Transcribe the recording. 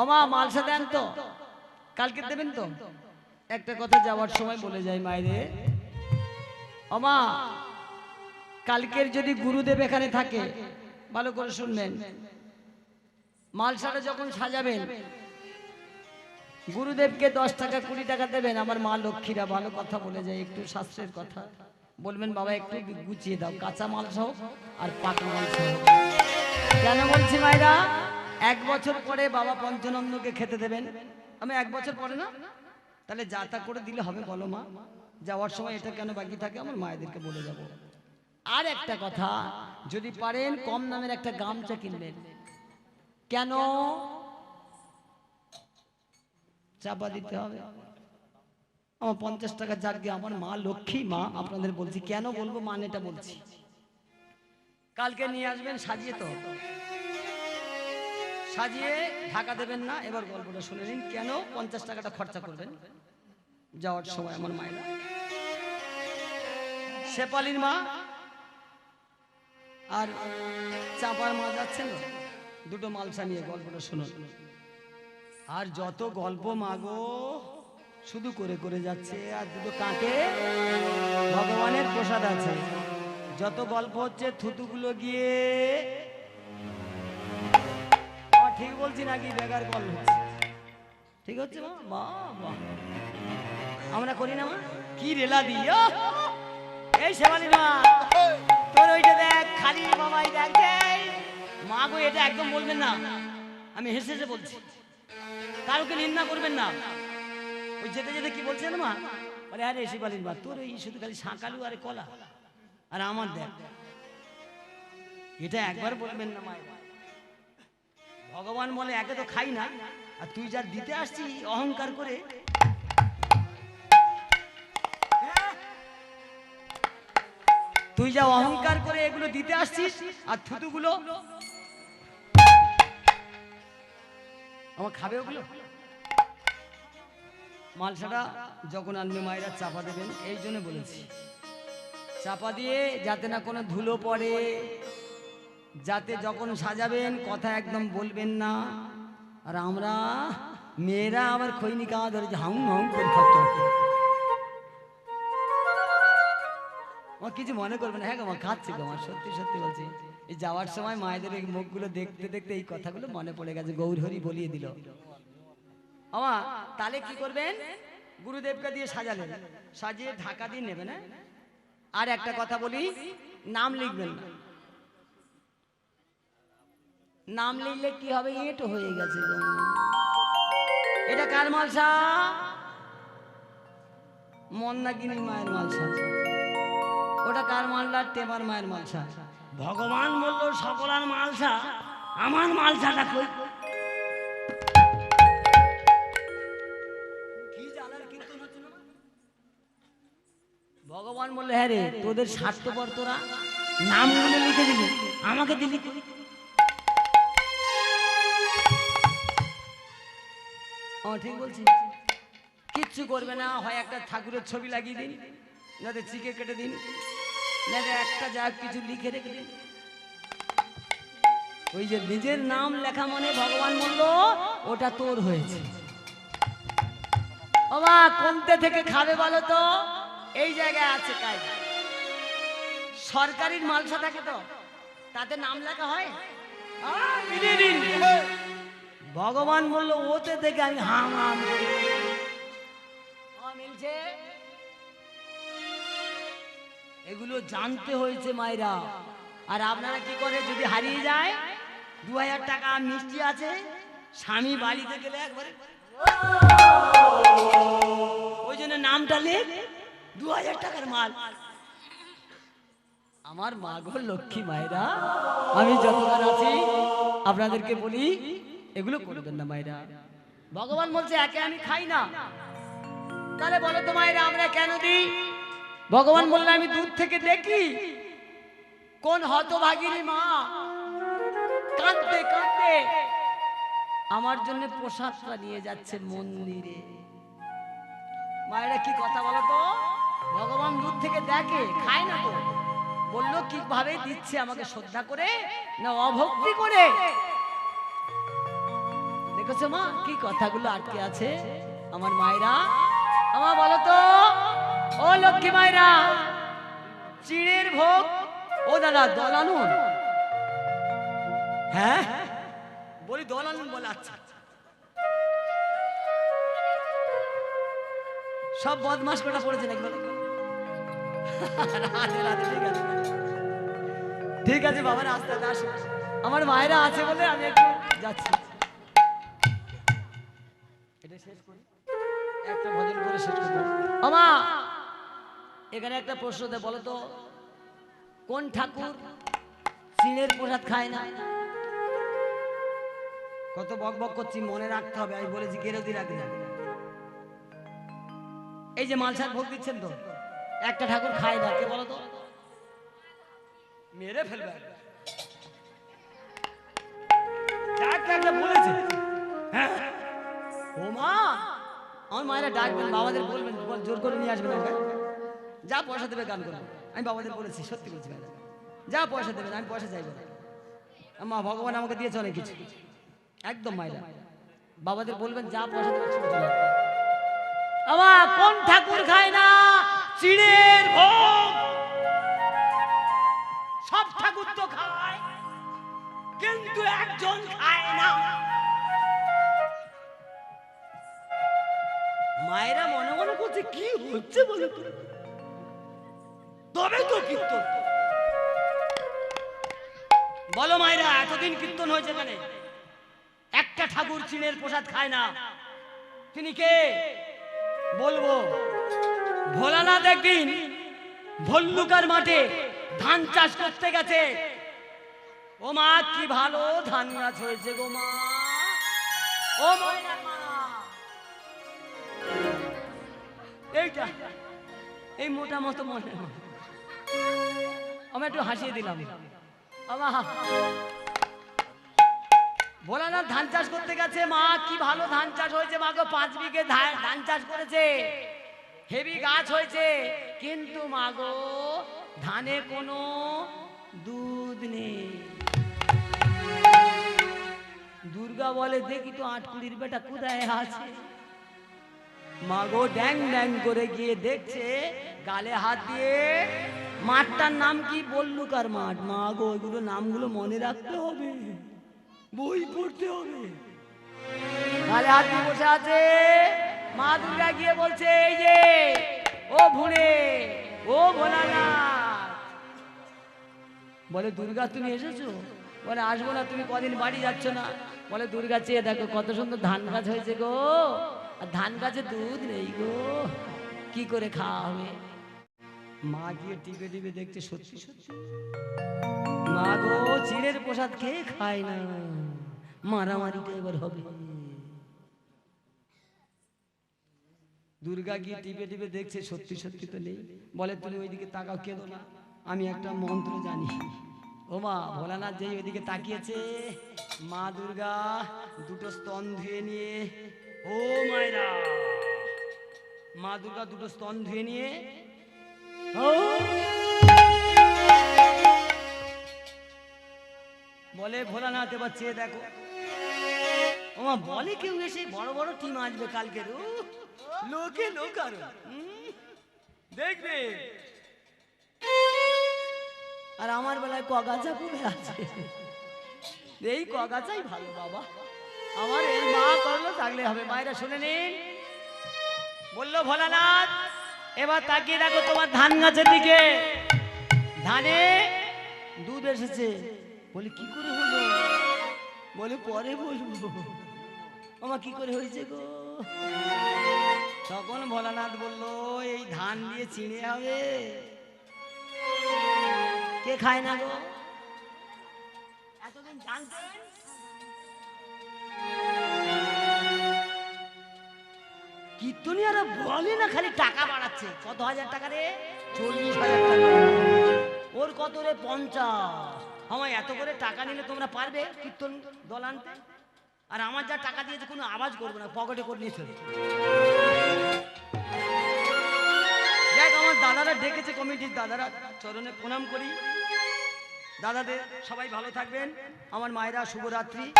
ওমা মালসা দেন তো। কালকে দেবেন তো? একটা কথা যাওয়ার সময় বলে যাই মায়েরে। অমা কালকের যদি গুরুদেব এখানে থাকে, ভালো করে শুনবেন। মালসাটা যখন সাজাবেন, গুরুদেবকে দশ টাকা, কুড়ি টাকা দেবেন। আমার মা লক্ষ্মীরা ভালো কথা বলে যায়, একটু শাস্ত্রের কথা। বলবেন, বাবা, একটু গুছিয়ে দাও। কাঁচা মাল সহ আর পাকা মাল সহ কেন বলছি মায়েরা? এক বছর পরে বাবা পঞ্চনন্দকে খেতে দেবেন। আমি এক বছর পরে না? তাহলে যা তা করে দিলে হবে বলো মা। যাওয়ার সময় এটা কেন বাকি থাকে? আমার মায়েদেরকে বলে যাব। আর একটা কথা, যদি পারেন কম দামের একটা গামছা কিনবেন। কেন? চাপা দিতে হবে। আমার পঞ্চাশ টাকা যাকে আমার মা লক্ষ্মী মা, আপনাদের বলছি। কেন বলব? মানেটা বলছি। কালকে নিয়ে আসবেন, সাজিয়ে তো। সাজিয়ে ঢাকা দেবেন না। এবার গল্পটা শুনে নিন, কেন পঞ্চাশ টাকাটা খরচা করবেন? যাওয়ার সময় আমার মায়েরা। শেপালির মা আর চাপার মা যাচ্ছেন। দুটো মালসা নিয়ে গল্পটা শুনুন। আর যত গল্প মাগো শুধু করে করে যাচ্ছে, আর দুটো কাকে ভগবানের প্রসাদ আছে। যত গল্প হচ্ছে, থুতুগুলো গিয়ে ঠিক বলছি নাকি বেকার গল্প হচ্ছে? ঠিক হচ্ছে মা? বাহ বাহ আমরা করি না, মা? কি রেলা দিও এই শেবালি মা, তোর ওইটা দেখ, খালি বাবাই দেখ। মা গো, এটা একদম বলবেন না। আমি হেসে হেসে বলছি। কারোকে নিন্দা করবেন না। ওই যেতে যেতে কি বলছেন মা? আরে আরে পালিন মা, তোর এই শুধু খালি শাঁকালু আরে কলা। আর আমার দেখ। এটা একবার বলবেন না, মায়ের। ভগবান বলে, একে তো খাই না। আর তুই যা দিতে আসছি, অহংকার করে। তুই যা অহংকার করে এগুলো দিতে আসছিস, আর থুতুগুলো? আমার খাবে ওগুলো? মালসাটা যখন আনবে, মায়েরা চাপা দেবেন, এই জন্য বলেছি। চাপা দিয়ে যাতে না কোনো ধুলো পড়ে যাতে যখন সাজাবেন কথা একদম বলবেন না। আর আমরা মেয়েরা আবার খৈনি কাওয়া ধরেছে হাউং হাউং করে আমার কিছু মনে করবে না। হ্যাঁ মা, খাচ্ছে গো আমার সত্যি সত্যি বলছি। এই যাওয়ার সময় মায়েদের এই মুখগুলো দেখতে দেখতে এই কথাগুলো মনে পড়ে গেছে গৌর হরি বলিয়ে দিল। আমা তাহলে কি করবেন? গুরুদেবকে দিয়ে সাজালেন। সাজিয়ে ঢাকা দিয়ে নেবেন হ্যাঁ? আর একটা কথা বলি, নাম লিখবেন না। নাম লিখলে কি হবে? এটো হয়ে গেছে এটা কার মালসা? মন্দাকিনী মায়ের মালসা। ওটা কার মালটা? টেমার মায়ের মালসা। ভগবান বলল সকলার মালসা আমার মালসাটা কই? ভগবান বললে হ্যাঁ রে তোদের স্বার্থপর তোরা। নামগুলো লিখে দিলি আমাকে দিলি ও ঠিক বলছি। কিচ্ছু করবে না হয় একটা ঠাকুরের ছবি লাগিয়ে দিন যাতে চিকে কেটে দিন যাতে একটা যা কিছু লিখে রেখে দিন। ওই যে নিজের নাম লেখা মনে ভগবান বলল ওটা তোর হয়েছে। বাবা কোনতে থেকে খাবে বলো তো? এই জায়গায় আছে কাজ সরকারির মালসা থাকে তো তাতে নাম লেখা হয়। ভগবান বলল ওতে থেকে আমি হাম হাম মিলছে? এগুলো জানতে হয়েছে মায়েরা। আর আপনারা কি করে যদি হারিয়ে যায় দু হাজার টাকা মিষ্টি আছে স্বামী বাড়িতে গেলে একবারে ওই জন্য নামটা লেখ দু হাজার টাকার মাল। আমার মা গো লক্ষ্মী মায়েরা আমি যতবার আছি আপনাদেরকে বলি এগুলো করবেন না মায়েরা। ভগবান বলছে একে আমি খাই না। তাহলে বলো তো মায়েরা আমরা কেন দিই? ভগবান বললে আমি দূর থেকে দেখি কোন হতভাগিনী মা কাঁদতে কাঁদতে আমার জন্য প্রসাদটা নিয়ে যাচ্ছে মন্দিরে। মায়েরা কি কথা বলো তো? ভগবান দূর থেকে দেখে খায় না তো। বলল কীভাবে দিচ্ছে আমাকে শ্রদ্ধা করে না অভক্তি করে? দেখেছ মা? কি কথাগুলো আটকে আছে? আমার মায়েরা, আমার বলো তো ও লক্ষ্মী মায়েরা, চিড়ের ভোগ, ও দাদা দলানুন হ্যাঁ? বলি দলানুন বলে আচ্ছা। সব বদমাস কটা পড়েছে নাকি ঠিক আছে। বাবার আস্তে আস্তে আমার মায়েরা আছে বলে আমি একটু যাচ্ছি। করে শেষ করব আমা এখানে একটা প্রশ্ন দেয় বলো তো কোন ঠাকুর চিনের প্রসাদ খায় না? কত বক বক করছি মনে রাখতে হবে আমি বলেছি গেরোদি রাখবে না। এই যে মালসার ভোগ দিচ্ছেন তো একটা ঠাকুর খায় না কে বলো তো? মেরে ফেলবে। একটা বলেছে। হ্যাঁ। ও মা! আমার মায়েরা ডাকবেন বাবাদের বলবেন জোর করে নিয়ে আসবেন আমাকে। যা পয়সা দেবে গান করব। আমি বাবাদের বলেছি, সত্যি বলছি যা পয়সা দেবেন আমি পয়সা চাইব মা, ভগবান আমাকে দিয়েছে অনেক কিছু। একদম মায়েরা। বাবাদের বলবেন, যা পয়সা দেবে একশো আমার কোন ঠাকুর খায় না? চিড়ের ভোগ। সব ঠাকুর তো খায়, কিন্তু একজন খায় না। মায়েরা মনে মনে করছে কি হচ্ছে বলে? তবে তো কীর্তন। বলো মায়েরা, এতদিন কীর্তন হয়েছে কেন? একটা ঠাকুর চিনের প্রসাদ খায় না। তিনি কে? বলব, ভোলানাথ একদিন ভল্লুকার মাঠে ধান চাষ করতে গেছে। ও মা, কি ভালো ধান গাছ হয়েছে গো মা। ও মা এইটা। এই মোটা মতো মনে আমি একটু হাসিয়ে দিলাম। আমা ভোলানাথ ধান চাষ করতে গেছে। মা, কি ভালো ধান চাষ হয়েছে। মা গো, পাঁচ বিঘে ধান চাষ করেছে। হেভি গাছ হয়েছে। কিন্তু মা গো, ধানে কোনো দুধ নেই। দুর্গা বলে, দেখি তো আট কুড়ির বেটা কোথায় আছে? মা গো ড্যাং ড্যাং করে গিয়ে দেখছে, গালে হাত দিয়ে মাঠটার নাম কি বল্লুকার মাঠ? মা গো ওইগুলো নামগুলো মনে রাখতে হবে, বই পড়তে হবে। গালে হাত দিয়ে বসে আছে, মা দুর্গা গিয়ে বলছে, এই যে, ও ভুঁড়ে ও ভোলানাথ। বলে, দুর্গা, তুমি এসেছ? বলে, আসব না, তুমি কদিন বাড়ি যাচ্ছ না। বলে, দুর্গা, চেয়ে দেখো, কত সুন্দর ধান গাছ হয়েছে গো। আর ধান গাছে দুধ নেই গো। কি করে খাওয়া হবে? মা গিয়ে টিপে টিপে দেখছে সত্যি সত্যি। মা গো, চিড়ের প্রসাদ খেয়ে খায় না? মারামারিটা এবার হবে। দুর্গা গিয়ে টিপে টিপে দেখছে সত্যি সত্যি তো নেই। বলে, তুমি ওইদিকে তাকাও, কেঁদো না। আমি একটা মন্ত্র জানি। ও মা, ভোলানাথ যেই ওইদিকে তাকিয়েছে, মা দুর্গা দুটো স্তন ধুয়ে নিয়ে ও মায়রা। মা দুর্গা দুটো স্তন ধুয়ে নিয়ে। ও। বলে ভোলানাথ এবার চেয়ে দেখো। ওমা বলে কেউ এসে বড় বড় টিম আসবে কালকে লোকে লোক আরও। দেখবে। আর আমার বেলায় কগাছা পড়ে আছে। এই কগাছাই ভালো বাবা। আমার এই মা করল থাকলে হবে। মায়েরা শুনে নিন। বলল, ভোলানাথ, এবার তাকিয়ে দেখো তোমার ধান গাছের দিকে। ধানে দুধ এসেছে। বলি, কি করে হলো? বলে, পরে বলব। আমার কি করে হয়েছে গো? তখন ভোলানাথ বলল, এই ধান দিয়ে চিনে হবে। কে খায় না গো? এতদিন জানতেন? না, খালি টাকা বাড়াচ্ছে। কত হাজার টাকা রে? চল্লিশ হাজার টাকা। ওর কত রে? পঞ্চাশ। আমায় এত করে টাকা নিলে তোমরা পারবে কীর্তন আর আমার যা টাকা দিয়েছে, কোনো আওয়াজ করব না, পকেটে করে আমার দাদারা ডেকেছে কমিটির দাদারা। চরণে প্রণাম করি। দাদাদের সবাই ভালো থাকবেন। আমার মায়েরা শুভরাত্রি।